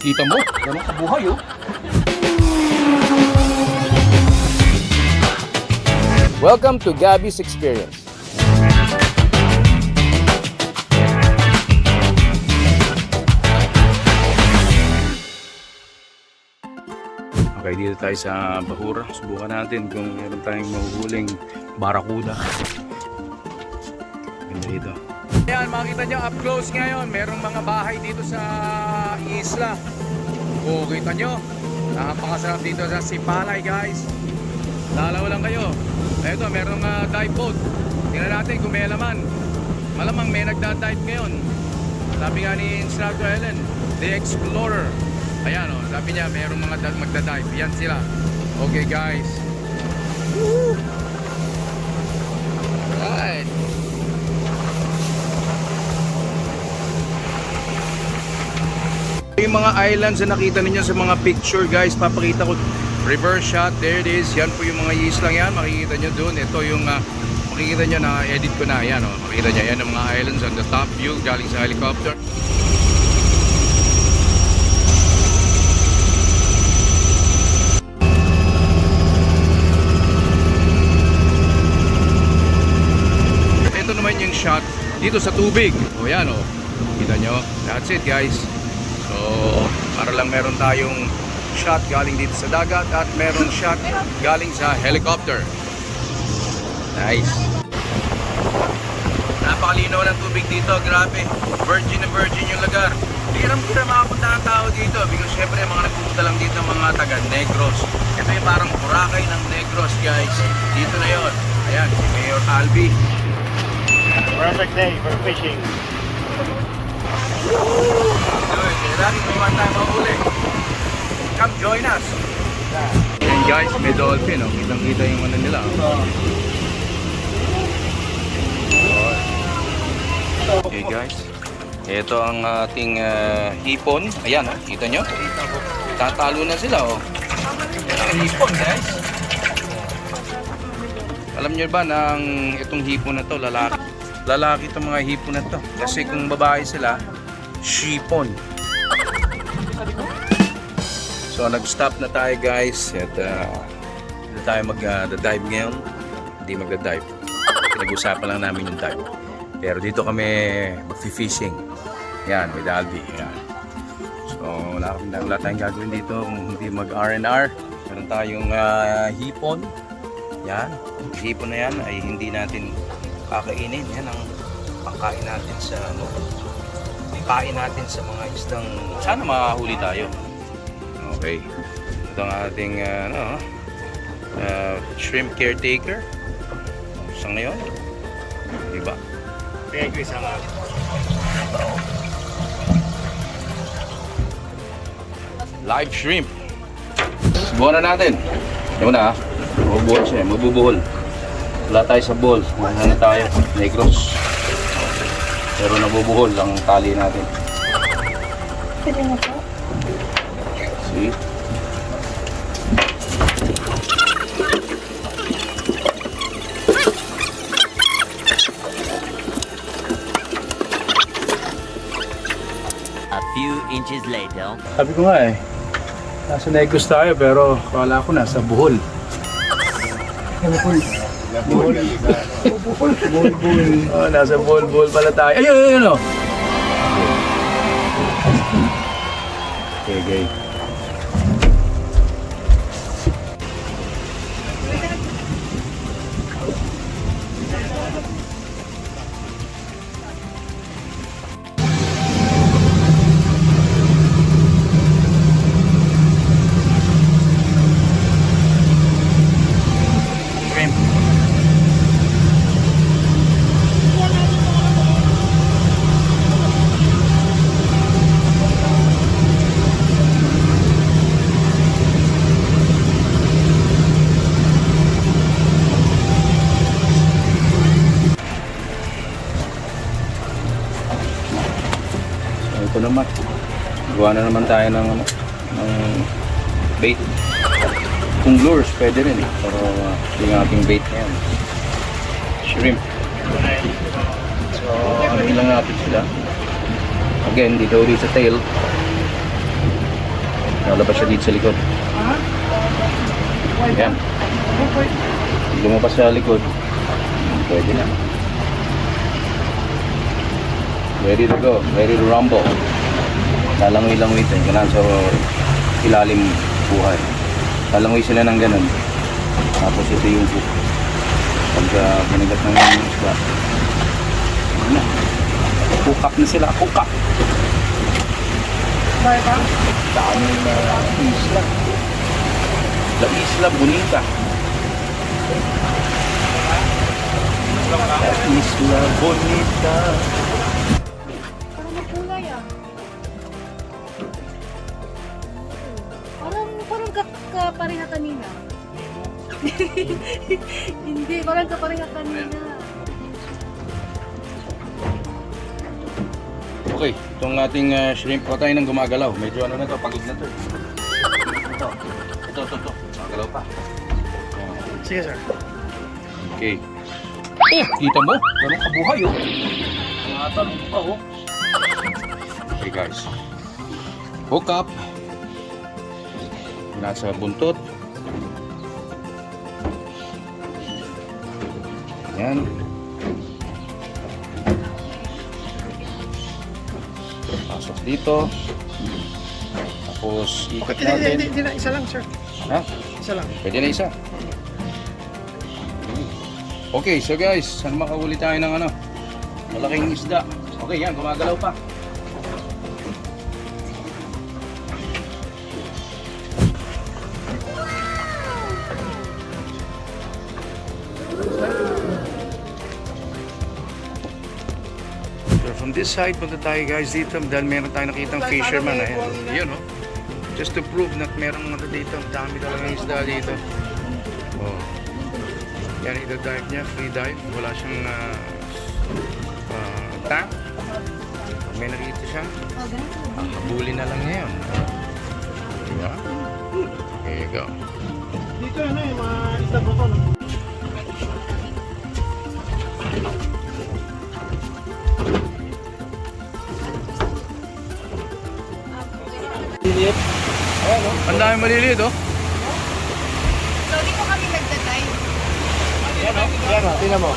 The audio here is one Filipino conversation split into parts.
Kita mo, ganun kabuhay oh. Welcome to Gabby's Experience. Okay, dito tayo sa Bahura. Subukan natin kung meron tayong mahuhuling barakuda. Ganda dito. Ayan, makita nyo up close ngayon. Merong mga bahay dito sa isla. O, kita nyo. Napakasarap dito sa Sipalay, guys. Lalaw lang kayo. Eto, merong uh, dive boat. Tingnan natin kung may laman. Malamang may nagda-dive ngayon. Sabi nga ni Instructor Helen, The Explorer. Ayan o, sabi niya merong mga da- magda-dive. Yan sila. Okay guys. Woo! Yung mga islands na nakita ninyo sa mga picture guys, papakita ko reverse shot, there it is. Yan po yung mga islang yan, makikita nyo doon. Ito yung ah, makikita nyo na edit ko na. Yan o, makikita nyo. Yan ang mga islands on the top view galing sa helicopter. Ito naman yung shot dito sa tubig. O yan o. Kita nyo. That's it guys. Para lang meron tayong shot galing dito sa dagat at meron shot galing sa helicopter. Nice. Napakalinaw ng tubig dito, grabe. Virgin na virgin yung lugar. Hirang-hirang makapunta ang tao dito because syempre mga nagpupunta lang dito mga taga Negros. Ito yung parang Boracay ng Negros guys. Dito na yon. Ayan, si Mayor Albi. Perfect day for fishing. Good. Kaya lagi may one time mahuli. Come join us. Yan guys, may dolphin. Oh. Kitang-kita yung ano nila. Oh. Okay guys. Ito ang ating ah, hipon. Ayan, oh. kita nyo? Tatalo na sila. Oh. Ang hipon guys. Alam nyo ba na itong hipon na to lalaki? Lalaki itong mga hipon na to. Kasi kung babae sila, shipon. So nag-stop na tayo guys at uh, hindi tayo mag-dive ngayon. Hindi mag-dive. Pinag-usapan lang namin yung dive. Pero dito kami mag-fishing. Yan, with Albi. Yan. So wala, wala tayong gagawin dito kung hindi mag-R&R. Meron tayong ah, hipon. Yan. Hipon na yan ay hindi natin kakainin. Yan ang pangkain natin sa ano, pain natin sa mga isdang sana makahuli tayo. Okay. Ito ang ating uh, ano, uh, shrimp caretaker. Sa ngayon. Diba? Thank you, Sama. Live shrimp. Subukan na natin. Yung na, mabubuhol siya. Mabubuhol. Wala tayo sa ball. Ano tayo? Negros. Pero nabubuhol ang tali natin. Pwede na po. See? A few inches later. Sabi ko nga eh, nasa Negros tayo pero kala ko nasa Bohol. Bohol. Bohol. Bohol. Oh, nasa Bohol pala tayo. Ayun, ayun, ayun. oh. Okay, okay. Gawa na naman tayo ng, ano, ng bait. Kung lures, pwede rin eh. Pero uh, yung ating bait ngayon. Shrimp. So, ano lang natin sila. Again, dito ulit sa tail. Lalabas siya dito sa likod. Yan. Lumabas sa likod. Pwede na. Ready to go. Ready to rumble. Lalangoy-langoy ito. Kailangan sa ilalim buhay. Lalangoy sila ng ganun. Tapos ito yung hook. Pagka kinagat ng isda. Ano na. Hook up na sila. Hook up. Dami na isla. La Isla Bonita. La Isla Bonita. Kapareha kanina. Hindi, parang kapareha kanina. Okay, itong ating uh, shrimp pa tayo nang gumagalaw. Medyo ano na to, pagod na to. eh. Ito, ito, ito, ito. Gumagalaw pa. Sige, sir. Okay. Oh, kita mo? Ganun kabuhay oh. Tumatalong pa oh. Okay guys. Hook up. Nasa buntot. Yan. Pasok dito. Tapos ikot Hindi, hindi, natin. hindi na. Isa lang, sir. Ha? Isa lang. Pwede na isa. Okay, so guys, saan makahuli tayo ng ano? Malaking isda. Okay, yan, gumagalaw pa. This side, punta tayo guys dito dahil meron tayo nakitang fisherman. Ayan, yun oh. Just to prove na merong ano dito, ang dami talaga ng isda dito. Oh. Yan, ida-dive niya, free dive. Wala siyang uh, uh, tank. Pag may nakita siya, habulin na lang niya yun. Diba? There you go. Dito ano yung mga isda po Ang dami maliliit, oh. So, dito kami nagda-dive. Yan o, tingnan mo.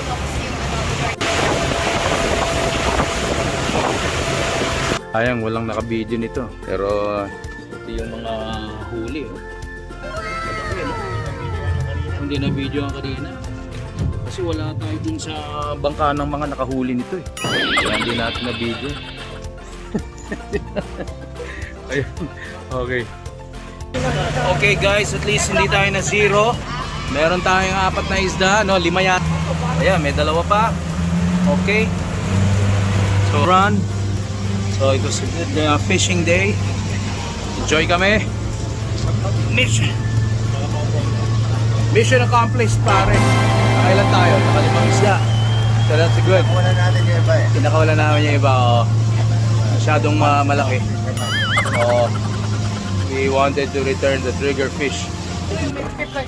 Ayang, walang nakabideo nito. Pero, ito yung mga huli, oh. Hindi na video ang kanina. Kasi wala tayo dun sa bangka ng mga nakahuli nito, eh. Kaya hindi natin na video. Ayun. Okay. Okay guys, at least hindi tayo na zero. Meron tayong apat na isda, no? Lima yan. Ayan, may dalawa pa. Okay. So run. So it was a good uh, fishing day. Enjoy kami. Mission. Mission accomplished pare. Nakailan tayo? Nakalimang isda. So that's good. Wala natin yung iba eh. Pinakawala namin yung iba. Oh. Masyadong ma- malaki. So, we wanted to return the trigger fish.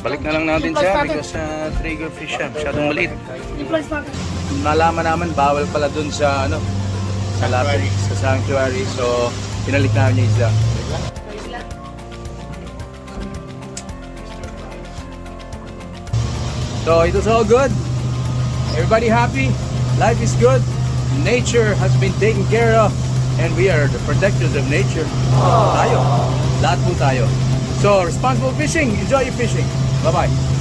Balik na lang natin siya because uh, trigger fish siya. Masyadong maliit. Nalaman naman bawal pala dun sa ano sa lapit, sa sanctuary. So, pinalik namin yung isda. So, it was all good. Everybody happy. Life is good. Nature has been taken care of. And we are the protectors of nature. Tayo. Lahat po tayo. So, responsible fishing. Enjoy your fishing. Bye-bye.